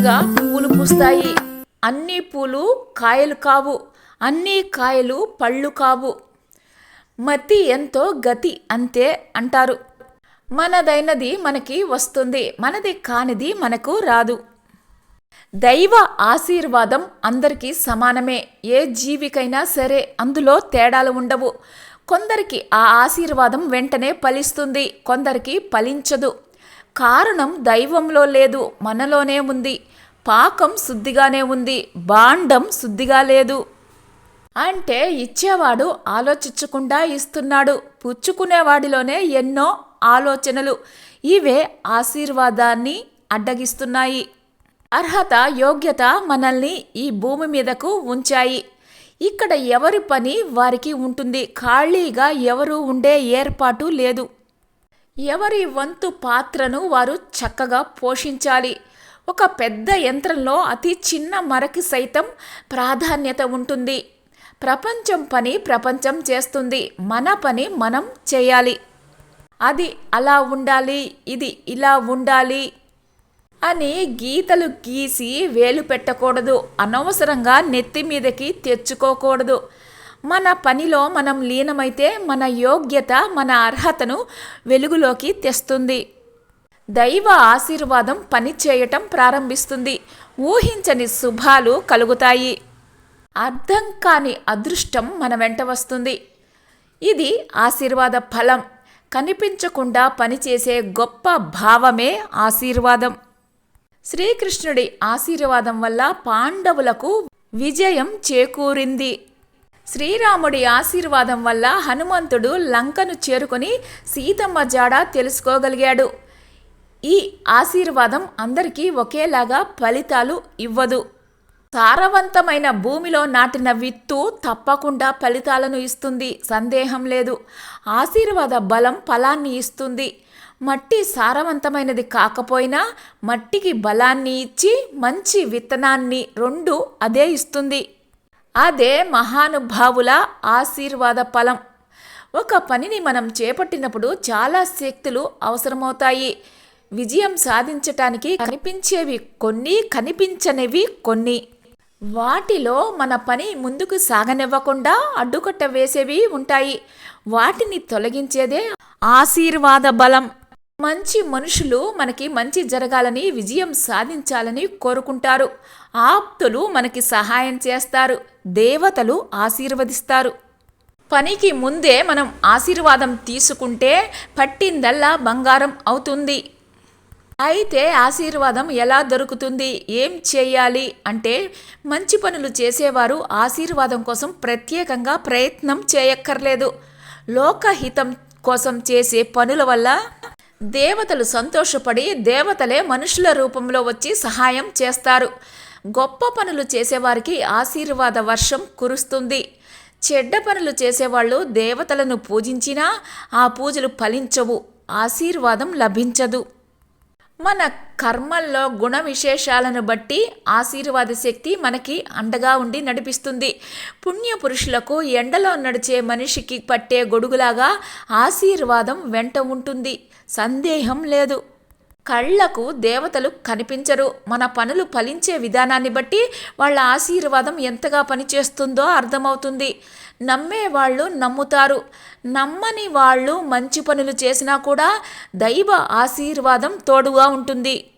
గుత్తులుగా పూలు పూస్తాయి. అన్ని పూలు కాయలు కావు. అన్ని కాయలు పళ్ళు కావు. మతి ఎంతో గతి అంతే అంటారు. మనదైనది మనకి వస్తుంది. మనది కానిది మనకు రాదు. దైవ ఆశీర్వాదం అందరికీ సమానమే. ఏ జీవికైనా సరే అందులో తేడాలు ఉండవు. కొందరికి ఆ ఆశీర్వాదం వెంటనే ఫలిస్తుంది. కొందరికి ఫలించదు. కారణం దైవంలో లేదు మనలోనే ఉంది. పాకం శుద్ధిగానే ఉంది బాండం శుద్ధిగా లేదు. అంటే ఇచ్చేవాడు ఆలోచించకుండా ఇస్తున్నాడు పుచ్చుకునేవాడిలోనే ఎన్నో ఆలోచనలు. ఇవే ఆశీర్వాదాన్ని అడ్డగిస్తున్నాయి. అర్హత యోగ్యత మనల్ని ఈ భూమి మీదకు ఉంచాయి. ఇక్కడ ఎవరి పని వారికి ఉంటుంది ఖాళీగా ఎవరు ఉండే ఏర్పాటు లేదు. ఎవరి వంతు పాత్రను వారు చక్కగా పోషించాలి. ఒక పెద్ద యంత్రంలో అతి చిన్న మరకి సైతం ప్రాధాన్యత ఉంటుంది. ప్రపంచం పని ప్రపంచం చేస్తుంది. మన పని మనం చేయాలి. అది అలా ఉండాలి ఇది ఇలా ఉండాలి అని గీతలు గీసి వేలు పెట్టకూడదు. అనవసరంగా నెత్తి మీదకి తెచ్చుకోకూడదు. మన పనిలో మనం లీనమైతే మన యోగ్యత మన అర్హతను వెలుగులోకి తెస్తుంది. దైవ ఆశీర్వాదం పని చేయటం ప్రారంభిస్తుంది. ఊహించని శుభాలు కలుగుతాయి. అర్థం కాని అదృష్టం మన వెంట వస్తుంది. ఇది ఆశీర్వాద ఫలం. కనిపించకుండా పనిచేసే గొప్ప భావమే ఆశీర్వాదం. శ్రీకృష్ణుడి ఆశీర్వాదం వల్ల పాండవులకు విజయం చేకూరింది. శ్రీరాముడి ఆశీర్వాదం వల్ల హనుమంతుడు లంకను చేరుకొని సీతమ్మ జాడ తెలుసుకోగలిగాడు. ఈ ఆశీర్వాదం అందరికీ ఒకేలాగా ఫలితాలు ఇవ్వదు. సారవంతమైన భూమిలో నాటిన విత్తు తప్పకుండా ఫలితాలను ఇస్తుంది. సందేహం లేదు. ఆశీర్వాద బలం ఫలాన్ని ఇస్తుంది. మట్టి సారవంతమైనది కాకపోయినా మట్టికి బలాన్ని ఇచ్చి మంచి విత్తనాన్ని రెండు అదే ఇస్తుంది. అదే మహానుభావుల ఆశీర్వాద ఫలం. ఒక పనిని మనం చేపట్టినప్పుడు చాలా శక్తులు అవసరమవుతాయి. విజయం సాధించటానికి కనిపించేవి కొన్ని కనిపించనివి కొన్ని. వాటిలో మన పని ముందుకు సాగనివ్వకుండా అడ్డుకట్ట వేసేవి ఉంటాయి. వాటిని తొలగించేదే ఆశీర్వాద బలం. మంచి మనుషులు మనకి మంచి జరగాలని విజయం సాధించాలని కోరుకుంటారు. ఆప్తులు మనకి సహాయం చేస్తారు. దేవతలు ఆశీర్వదిస్తారు. పనికి ముందే మనం ఆశీర్వాదం తీసుకుంటే పట్టిందల్లా బంగారం అవుతుంది. అయితే ఆశీర్వాదం ఎలా దొరుకుతుంది? ఏం చేయాలి? అంటే మంచి పనులు చేసేవారు ఆశీర్వాదం కోసం ప్రత్యేకంగా ప్రయత్నం చేయక్కర్లేదు. లోకహితం కోసం చేసే పనుల వల్ల దేవతలు సంతోషపడి దేవతలే మనుషుల రూపంలో వచ్చి సహాయం చేస్తారు. గొప్ప పనులు చేసేవారికి ఆశీర్వాద వర్షం కురుస్తుంది. చెడ్డ పనులు చేసేవాళ్ళు దేవతలను పూజించినా ఆ పూజలు ఫలించవు. ఆశీర్వాదం లభించదు. మన కర్మల్లో గుణ విశేషాలను బట్టి ఆశీర్వాద శక్తి మనకి అండగా ఉండి నడిపిస్తుంది. పుణ్యపురుషులకు ఎండలో నడిచే మనిషికి పట్టే గొడుగులాగా ఆశీర్వాదం వెంట ఉంటుంది. సందేహం లేదు. కళ్ళకు దేవతలు కనిపించరు. మన పనులు ఫలించే విధానాన్ని బట్టి వాళ్ళ ఆశీర్వాదం ఎంతగా పనిచేస్తుందో అర్థమవుతుంది. నమ్మే వాళ్ళు నమ్ముతారు. నమ్మని వాళ్ళు మంచి పనులు చేసినా కూడా దైవ ఆశీర్వాదం తోడుగా ఉంటుంది.